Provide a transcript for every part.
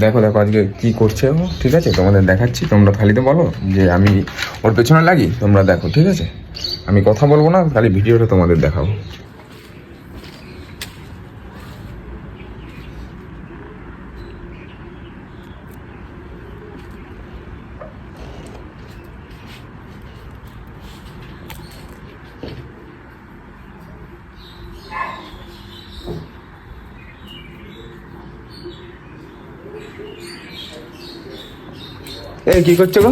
দেখো দেখো আজকে কি করছে ও? ঠিক আছে, তোমাদের দেখাচ্ছি। তোমরা খালিতে বলো যে আমি ওর পেছনে লাগি? তোমরা দেখো, ঠিক আছে? আমি কথা বলব না, খালি ভিডিওটা তোমাদের দেখাবো। এই কি করছে গো?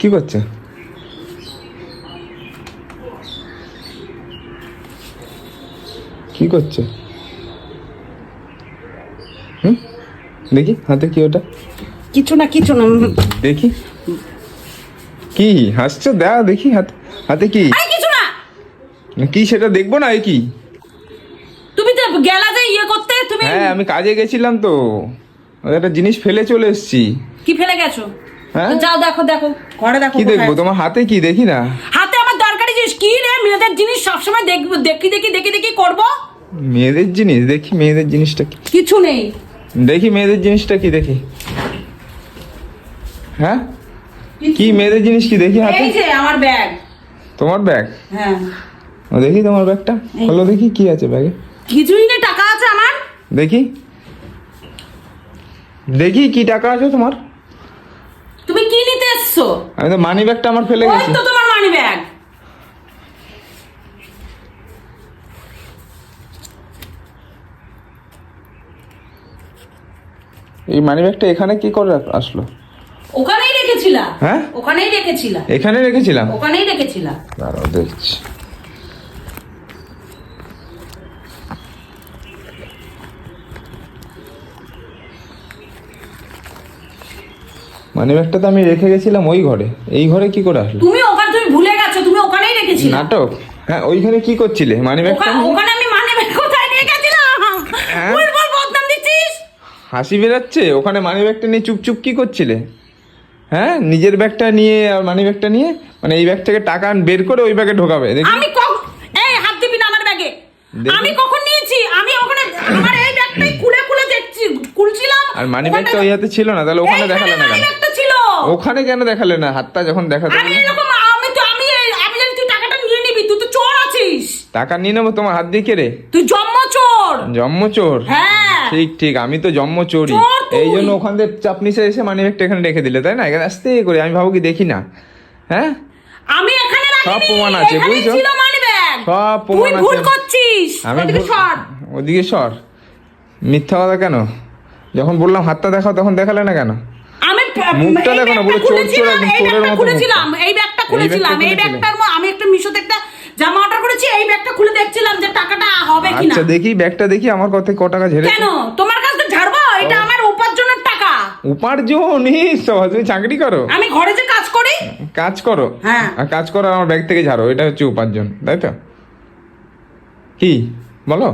কি করছে? কি করছে? হুম? দেখি হাতে কি ওটা? কিছু না কিছু না দেখি। কি? হাসছো? দাও দেখি হাতে হাতে কি? কিছু না। কি সেটা দেখব না এ কি তুমি তো গেলা যে ইয়ে করতে তুমি হ্যাঁ আমি কাজে গেছিলাম তো। একটা জিনিস ফেলে চলে এসেছি। কি ফেলে গেছো? হ্যাঁ? যাও দেখো দেখো। ঘরে দেখো কি দেখব? তোমার হাতে কি? দেখি না। হাতে আমার দরকারি জিনিস। কি রে? মেয়েদের জিনিস সবসময় দেখব দেখি দেখি দেখি দেখি করব? মেয়েদের জিনিস? দেখি মেয়েদের জিনিসটা কি? কিছু নেই। দেখি মেয়েদের জিনিসটা কি? দেখি। হ্যাঁ? কি মেয়েদের জিনিস কি? দেখি হাতে। এই যে আমার ব্যাগ। তোমার ব্যাগ? হ্যাঁ। ও দেখি তোমার ব্যাগটা। হলো দেখি কি আছে ব্যাগে? কিছুই আমার দেখি। দেখি কি টাকা আছে তোমার। তুমি কি নিতে এসছো? আমি তো মানি ব্যাগটা আমার ফেলে গেছি। ওই তো তোমার মানি ব্যাগ এই মানি ব্যাগটা এখানে কি করে আসলো? ওখানেই রেখেছিলা। হ্যাঁ? ওখানেই রেখেছিলা। এখানে রেখেছিলাম? ওখানেই রেখেছিলা। দাঁড়াও দেখছি। মানি ব্যাগটা তো আমি রেখে গেছিলাম ওই ঘরে। এই ঘরে কি করে আসলো? তুমি ওখানে তুমি ভুলে গেছো তুমি ওখানেই রেখেছিলা। নাটক? হ্যাঁ ওইখানে কি করছিলে? মানি ব্যাগটা ওখানে আমি মানি ব্যাগ কোথায় নিয়ে গেছিলাম? হ্যাঁ? বল বল বদনাম দিচ্ছিস? হাসি বেরাচ্ছে? ওখানে মানি ব্যাগটা নিয়ে চুপচুপ কি করছিলে? হ্যাঁ নিজের ব্যাগটা নিয়ে আর মানি ব্যাগটা নিয়ে? মানে এই ব্যাগ থেকে টাকা বের করে ওই ব্যাগে ঢোকাবে দেখি। আমি এই হাত দিবি না আমার ব্যাগে আমি কখন নিয়েছি? আমি ওখানে আমার এই ব্যাগটাই খুলে খুলে দেখছি খুলছিলাম। আর মানি ব্যাগটা ওই হাতে ছিল না তাহলে ওখানে দেখালে না ওখানে কেন দেখালে না? হাতটা যখন দেখাতে আমি এরকম আমি তো আমি আমি জানি তুই টাকাটা নিয়ে নিবি তুই তো চোর আছিস। টাকা নিয়ে নেব তোমার হাত দিয়ে কেড়ে তুই জম্ম চোর। জম্ম চোর? হ্যাঁ। ঠিক ঠিক আমি তো জম্ম চোরই। এই জন্য ওখান থেকে চাপনিসে এসে মানি ব্যাগটা এখানে রেখে দিলে তাই না? এখানে আস্তে করে আমি ভাবো কি দেখি না। হ্যাঁ? আমি এখানে সব প্রমাণ আছে, বুঝছ? সব প্রমাণ ভুল আছে। করছিস। আমি ওদিকে ভুল- সর। ওদিকে সর। মিথ্যা কথা কেন? যখন বললাম হাতটা দেখাও তখন দেখালে না কেন? মুখটা দেখো না, পুরো চোর চোর একদম চোরের মতো খুলেছিলাম এই ব্যাগটা খুলেছিলাম এই ব্যাগটার আমি একটা মিশোতে একটা জামা অর্ডার করেছি এই ব্যাগটা খুলে দেখছিলাম যে টাকাটা হবে কিনা। আচ্ছা দেখি ব্যাগটা দেখি আমার কত ক টাকা ঝেড়ে কেন? তোমার কাছ ঝাড়বো? এটা আমার উপার্জনের টাকা। উপার্জন? তুমি চাকরি করো? আমি ঘরে যে কাজ করি? কাজ করো? হ্যাঁ। আর কাজ করো আমার ব্যাগ থেকে ঝাড়ো এটা হচ্ছে উপার্জন তাই তো? কি? বলো।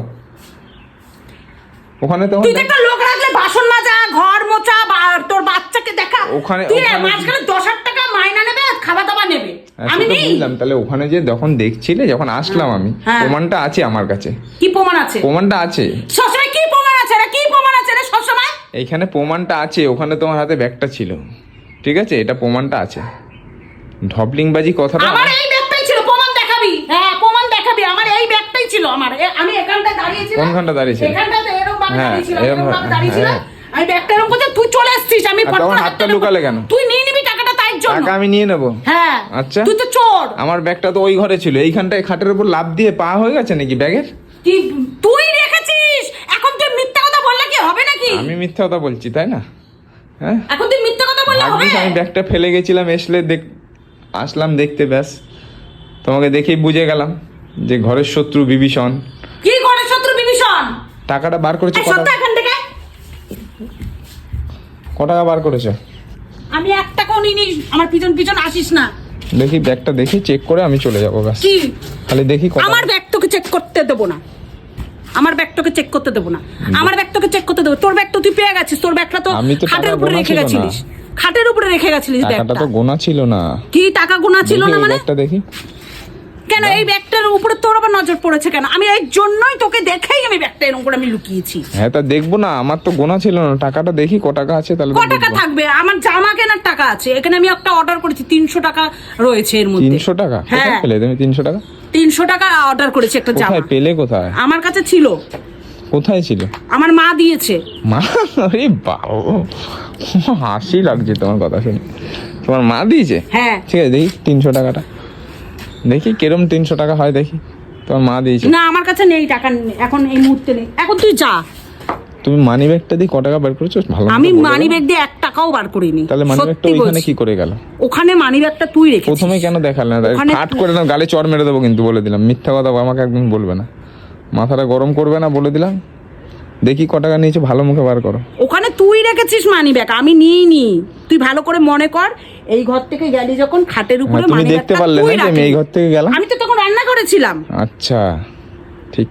ওখানে তো তুই একটা লোক রাখলে বাসন মাজা ঘর মোছা তোর বাচ্চাকে দেখা। ওখানে- তুই মাঝখানে দশ হাজার টাকা মাইনা নেবে আর খাওয়া দাওয়া নেবে। হ্যাঁ, আমি বুঝলাম। তাহলে ওখানে যে যখন দেখছিলে যখন আসলাম আমি হ্যাঁ। প্রমাণটা আছে আমার কাছে। কি প্রমাণ আছে? প্রমাণটা আছে। সবসময় কি প্রমাণ আছে রে? কি প্রমাণ আছে রে সবসময়? এইখানে প্রমাণটা আছে ওখানে তোমার হাতে ব্যাগটা ছিল। ঠিক আছে? এটা প্রমাণটা আছে। ঢপলিংবাজি কথাটা আমার এই ব্যাগটাই ছিল। প্রমাণ দেখাবি। হ্যাঁ প্রমাণ দেখাবি। আমার এই ব্যাগটাই ছিল আমার। আমি এখানটায় দাঁড়িয়েছিলাম। কোনখানটা হ্যাঁ, দাঁড়িয়েছিলাম এরম হ্যাঁ। আমি ব্যাগটা এরকম করতে তুই চলে আসছিস আমি করে হাতটা লুকালে কেন? তুই নিয়ে নিবি টাকাটা তাই জন্য। টাকা আমি নিয়ে নেব। হ্যাঁ আচ্ছা। তুই তো চোর। আমার ব্যাগটা তো ওই ঘরে ছিল। এইখানটায় খাটের উপর লাভ দিয়ে পা হয়ে গেছে নাকি ব্যাগের? তুই রেখেছিস? এখন তুই মিথ্যা কথা বললে কি হবে নাকি? আমি মিথ্যা কথা বলছি তাই না? হ্যাঁ? এখন তুই মিথ্যা কথা বললে হবে? আমি ব্যাগটা ফেলে গেছিলাম এসলে দেখ আসলাম দেখতে ব্যাস। তোমাকে দেখেই বুঝে গেলাম যে ঘরের শত্রু বিভীষণ। টাকাটা বার করেছ এই ক টাকা এখান থেকে। ক টাকা বার করেছ? আমি এক টাকাও নিইনি আমার পিছন পিছন আসিস না। দেখি ব্যাগটা দেখি চেক করে আমি চলে যাব ব্যাস। কি? খালি দেখি আমার ব্যাগ তোকে চেক করতে দেবো না। আমার ব্যাগ তোকে চেক করতে দেবো না। আমার ব্যাগ তোকে চেক করতে দেবো। তোর ব্যাগ তো তুই পেয়ে গেছিস তোর ব্যাগটা তো খাটের উপরে রেখে ছিল গেছিলিস। খাটের উপরে রেখে গেছিলিস ব্যাগটা। তো গোনা ছিল না। কি টাকা গোনা ছিল না মানে? ব্যাগটা দেখি। কেন এই ব্যাগটার উপরে তোর আবার নজর পড়েছে কেন? আমি এই জন্যই তোকে দেখেই আমি ব্যাগটা এরকম করে আমি লুকিয়েছি। হ্যাঁ তা দেখব না আমার তো গোনা ছিল না। টাকাটা দেখি ক টাকা আছে তাহলে ক টাকা থাকবে? আমার জামা কেনার টাকা আছে। এখানে আমি একটা অর্ডার করেছি তিনশো টাকা রয়েছে এর মধ্যে। তিনশো টাকা? হ্যাঁ। পেলে? তুমি তিনশো টাকা? তিনশো টাকা অর্ডার করেছি একটা জামা। পেলে কোথায়? আমার কাছে ছিল। কোথায় ছিল? আমার মা দিয়েছে। মা? আরে বাবা হাসি লাগছে তোমার কথা শুনে। তোমার মা দিয়েছে? হ্যাঁ। ঠিক আছে দেখি তিনশো টাকাটা। দেখি কিরম তিনশো টাকা হয় দেখি। তোমার মা দিয়েছে। না আমার কাছে নেই টাকা এখন এই মুহূর্তে নেই। এখন তুই যা। তুমি মানি ব্যাগটা দিয়ে ক টাকা বের করেছ? ভালো আমি মানি ব্যাগ দিয়ে এক টাকাও বার করিনি তাহলে মানি ব্যাগটা বলছি। কি করে গেল? ওখানে মানি ব্যাগটা তুই রেখেছিস। প্রথমে কেন দেখালে না? কাট করে দাও গালে চর মেরে দেবো কিন্তু বলে দিলাম। মিথ্যা কথা আমাকে একদম বলবে না। মাথাটা গরম করবে না বলে দিলাম। দেখি ক টাকা নিয়েছো ভালো মুখে বার করো। ওখানে তুই রেখেছিস মানি ব্যাগ আমি নিইনি। তুই ভালো করে মনে কর এই ঘর থেকে গেলি যখন খাটের উপরে মানি দেখতে ব্যাগটা পারলে তুই না যে আমি এই ঘর থেকে গেলাম। আমি তো রান্না করেছিলাম। আচ্ছা ঠিক।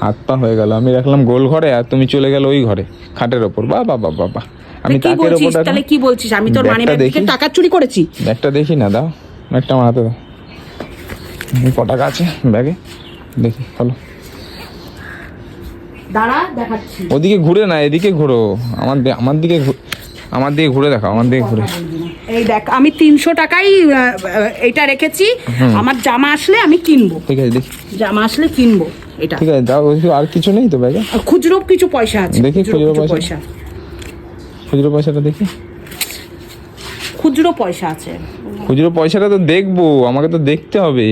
হাত পা হয়ে গেল। আমি রাখলাম গোল ঘরে আর তুমি চলে গেল ওই ঘরে খাটের ওপর। বা বা বা বা আমি কি তাকের বলছিস? ওপর তাহলে কি বলছিস? আমি তোর মানি ব্যাগ থেকে। টাকা চুরি করেছি। ব্যাগটা দেখি না দাও। ব্যাগটা আমার হাতে দাও। এই ক টাকা আছে ব্যাগে? দেখি চলো। দাঁড়া দেখাচ্ছি। ওদিকে ঘুরে না এদিকে ঘুরো। আমার আমার দিকে আমার দিকে ঘুরে দেখো আমার দিকে ঘুরে। এই দেখ আমি তিনশো টাকাই এটা রেখেছি। আমার জামা আসলে আমি কিনবো। ঠিক আছে দেখি। জামা আসলে কিনবো এটা। ঠিক আছে দাও আর কিছু নেই তো ব্যাগে খুচরো কিছু পয়সা আছে দেখি খুচরো পয়সা। খুচরো পয়সাটা দেখি। খুচরো পয়সা আছে। খুচরো পয়সাটা তো দেখব আমাকে তো দেখতে হবে।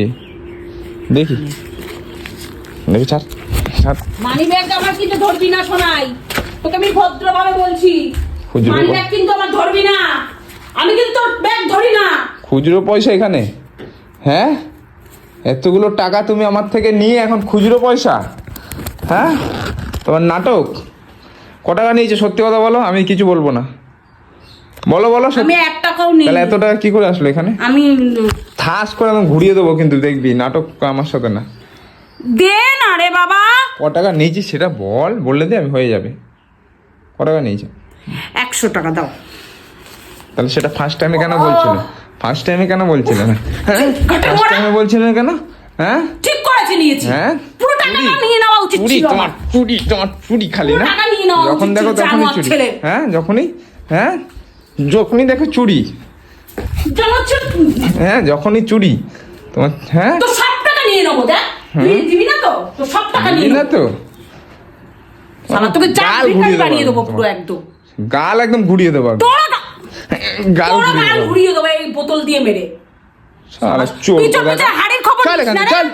দেখি। দেখি ছাড় ছাড়। মানি ব্যাগ আমার কিন্তু ধরবি না শোনাই তোকে আমি ভদ্রভাবে বলছি। মানি ব্যাগ কিন্তু আমার ধরবি না। আমি কিন্তু তোর ব্যাগ ধরি না। খুচরো পয়সা এখানে? হ্যাঁ? এতগুলো টাকা তুমি আমার থেকে নিয়ে এখন খুচরো পয়সা? হ্যাঁ? তোমার নাটক? ক টাকা নিয়েছে? সত্যি কথা বলো আমি কিছু বলব না। বলো বলো আমি এক টাকাও নিই তাহলে এত টাকা কি করে আসলো এখানে? আমি থাস করে একদম ঘুরিয়ে দেবো কিন্তু দেখবি নাটক আমার সাথে না। দে না রে বাবা। ক টাকা নিয়েছি সেটা বল বললে দে আমি হয়ে যাবে। ক টাকা নিয়েছে? একশো টাকা দাও। তাহলে সেটা ফার্স্ট টাইমে কেন বলছিল? ফার্স্ট টাইমে কেন বলছিলে? না হ্যাঁ ফার্স্ট। টাইমে বলছিলে কেন? হ্যাঁ? ঠিক করেছি নিয়েছি হ্যাঁ? পুরো টাকা না নিয়ে নেওয়া উচিত ছিল তোমার চুরি তোমার চুরি খালি না? যখন দেখো তখনই চুরি। হ্যাঁ যখনই হ্যাঁ? যখনই দেখো চুরি। হ্যাঁ যখনই চুরি। তোমার হ্যাঁ? তোর সব টাকা নিয়ে নেব দেখ। তুই দিবি না তো? তোর সব টাকা নিয়ে না তো? শালা তোকে গাল ঘুরিয়ে দেবো পুরো একদম। গাল একদম ঘুরিয়ে দেবো। তোরা না গাল ঘুরিয়ে দেবো। এই বোতল দিয়ে মেরে। সারা চল হাড়ের খবর। চল।